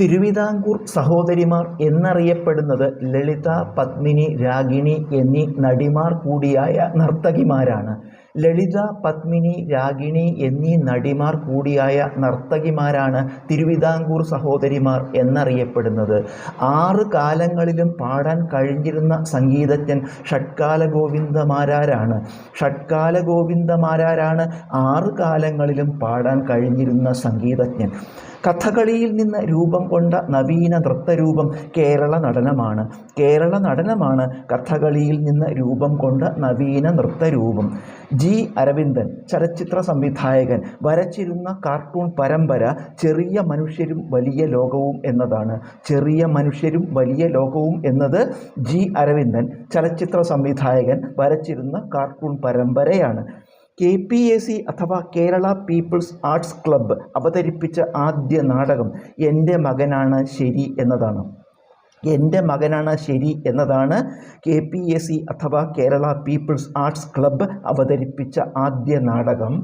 തിരുവിതാംകൂർ സഹോദരിമാർ എന്നറിയപ്പെടുന്നത് ലളിത പത്മിനി രാഗിണി എന്നീ നടിമാർ കൂടിയായ നർത്തകിമാരാണ്. ലളിത പത്മിനി രാഗിണി എന്നീ നടിമാർ കൂടിയായ നർത്തകിമാരാണ് തിരുവിതാംകൂർ സഹോദരിമാർ എന്നറിയപ്പെടുന്നത്. ആറ് കാലങ്ങളിലും പാടാൻ കഴിഞ്ഞിരുന്ന സംഗീതജ്ഞൻ ഷഡ്കാല ഗോവിന്ദമാരാരാണ് ഷഡ്കാല ഗോവിന്ദമാരാരാണ് ആറ് കാലങ്ങളിലും പാടാൻ കഴിഞ്ഞിരുന്ന സംഗീതജ്ഞൻ. കഥകളിയിൽ നിന്ന് രൂപം കൊണ്ട നവീന നൃത്തരൂപം കേരള നടനമാണ്. കേരള നടനമാണ് കഥകളിയിൽ നിന്ന് രൂപം കൊണ്ട നവീന നൃത്തരൂപം. ജി അരവിന്ദൻ ചലച്ചിത്ര സംവിധായകൻ വരച്ചിരുന്ന കാർട്ടൂൺ പരമ്പര ചെറിയ മനുഷ്യരും വലിയ ലോകവും എന്നതാണ്. ചെറിയ മനുഷ്യരും വലിയ ലോകവും എന്നത് ജി അരവിന്ദൻ ചലച്ചിത്ര സംവിധായകൻ വരച്ചിരുന്ന കാർട്ടൂൺ പരമ്പരയാണ്. കെ പി എ സി അഥവാ കേരള പീപ്പിൾസ് ആർട്സ് ക്ലബ്ബ് അവതരിപ്പിച്ച ആദ്യ നാടകം എന്റെ മകനാണ് ശരി എന്നതാണ്. എന്റെ മകനാണ് ശരി എന്നതാണ് കെ പി എ സി അഥവാ കേരള പീപ്പിൾസ് ആർട്സ് ക്ലബ്ബ് അവതരിപ്പിച്ച ആദ്യ നാടകം.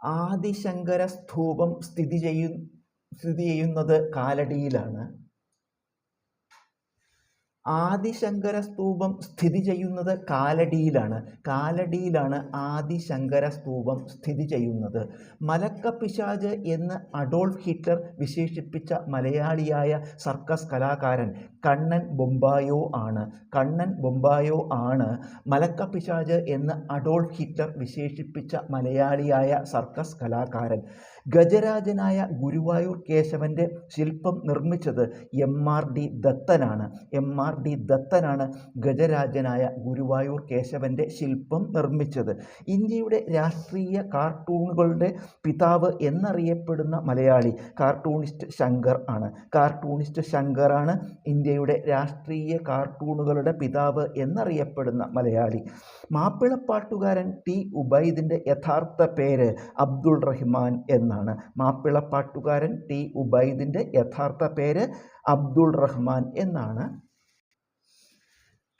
ആദിശങ്കര സ്തൂപം സ്ഥിതി ചെയ്യു സ്ഥിതി ചെയ്യുന്നത് കാലടിയിലാണ്. ആദിശങ്കര സ്തൂപം സ്ഥിതി ചെയ്യുന്നത് കാലടിയിലാണ്. കാലടിയിലാണ് ആദിശങ്കര സ്തൂപം സ്ഥിതി ചെയ്യുന്നത്. മലക്കപ്പിശാജ് എന്ന് അഡോൾഫ് ഹിറ്റ്ലർ വിശേഷിപ്പിച്ച മലയാളിയായ സർക്കസ് കലാകാരൻ കണ്ണൻ ബൊമ്പായോ ആണ്. കണ്ണൻ ബൊമ്പായോ ആണ് മലക്കപ്പിശാജ് എന്ന് അഡോൾഫ് ഹിറ്റ്ലർ വിശേഷിപ്പിച്ച മലയാളിയായ സർക്കസ് കലാകാരൻ. ഗജരാജനായ ഗുരുവായൂർ കേശവന്റെ ശില്പം നിർമ്മിച്ചത് എം ആർ ഡി ദത്തനാണ്. എം ആർ ഡി ദത്തനാണ് ഗജരാജനായ ഗുരുവായൂർ കേശവന്റെ ശില്പം നിർമ്മിച്ചത്. ഇന്ത്യയുടെ രാഷ്ട്രീയ കാർട്ടൂണുകളുടെ പിതാവ് എന്നറിയപ്പെടുന്ന മലയാളി കാർട്ടൂണിസ്റ്റ് ശങ്കർ ആണ്. കാർട്ടൂണിസ്റ്റ് ശങ്കറാണ് ഇന്ത്യയുടെ രാഷ്ട്രീയ കാർട്ടൂണുകളുടെ പിതാവ് എന്നറിയപ്പെടുന്ന മലയാളി. മാപ്പിളപ്പാട്ടുകാരൻ ടി ഉബൈദിന്റെ യഥാർത്ഥ പേര് അബ്ദുൾ റഹ്മാൻ എന്നാണ്. മാപ്പിളപ്പാട്ടുകാരൻ ടി ഉബൈദിന്റെ യഥാർത്ഥ പേര് അബ്ദുൾ റഹ്മാൻ എന്നാണ്.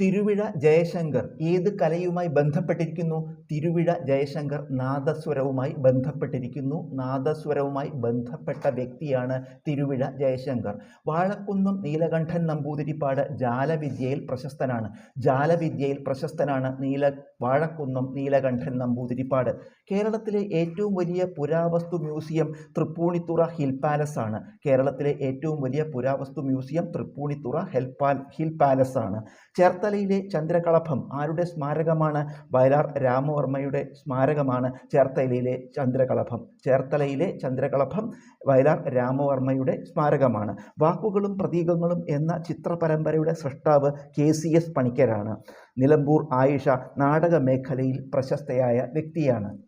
തിരുവിഴ ജയശങ്കർ ഏത് കലയുമായി ബന്ധപ്പെട്ടിരിക്കുന്നു? തിരുവിഴ ജയശങ്കർ നാദസ്വരവുമായി ബന്ധപ്പെട്ടിരിക്കുന്നു. നാദസ്വരവുമായി ബന്ധപ്പെട്ട വ്യക്തിയാണ് തിരുവിഴ ജയശങ്കർ. വാഴക്കുന്നം നീലകണ്ഠൻ നമ്പൂതിരിപ്പാട് ജാലവിദ്യയിൽ പ്രശസ്തനാണ്. ജാലവിദ്യയിൽ പ്രശസ്തനാണ് നീല വാഴക്കുന്നം നീലകണ്ഠൻ നമ്പൂതിരിപ്പാട്. കേരളത്തിലെ ഏറ്റവും വലിയ പുരാവസ്തു മ്യൂസിയം തൃപ്പൂണിത്തുറ ഹിൽ പാലസ് ആണ്. കേരളത്തിലെ ഏറ്റവും വലിയ പുരാവസ്തു മ്യൂസിയം തൃപ്പൂണിത്തുറ ഹെൽ പാൽ ഹിൽ പാലസ് ആണ്. ചേർത്തലയിലെ ചന്ദ്രകളഭം ആരുടെ സ്മാരകമാണ്? വയലാർ രാമവർമ്മയുടെ സ്മാരകമാണ് ചേർത്തലയിലെ ചന്ദ്രകളഭം. ചേർത്തലയിലെ ചന്ദ്രകളഭം വയലാർ രാമവർമ്മയുടെ സ്മാരകമാണ്. വാക്കുകളും പ്രതീകങ്ങളും എന്ന ചിത്രപരമ്പരയുടെ സൃഷ്ടാവ് കെ സി എസ് പണിക്കരാണ്. നിലമ്പൂർ ആയിഷ നാടക മേഖലയിൽ പ്രശസ്തയായ വ്യക്തിയാണ്.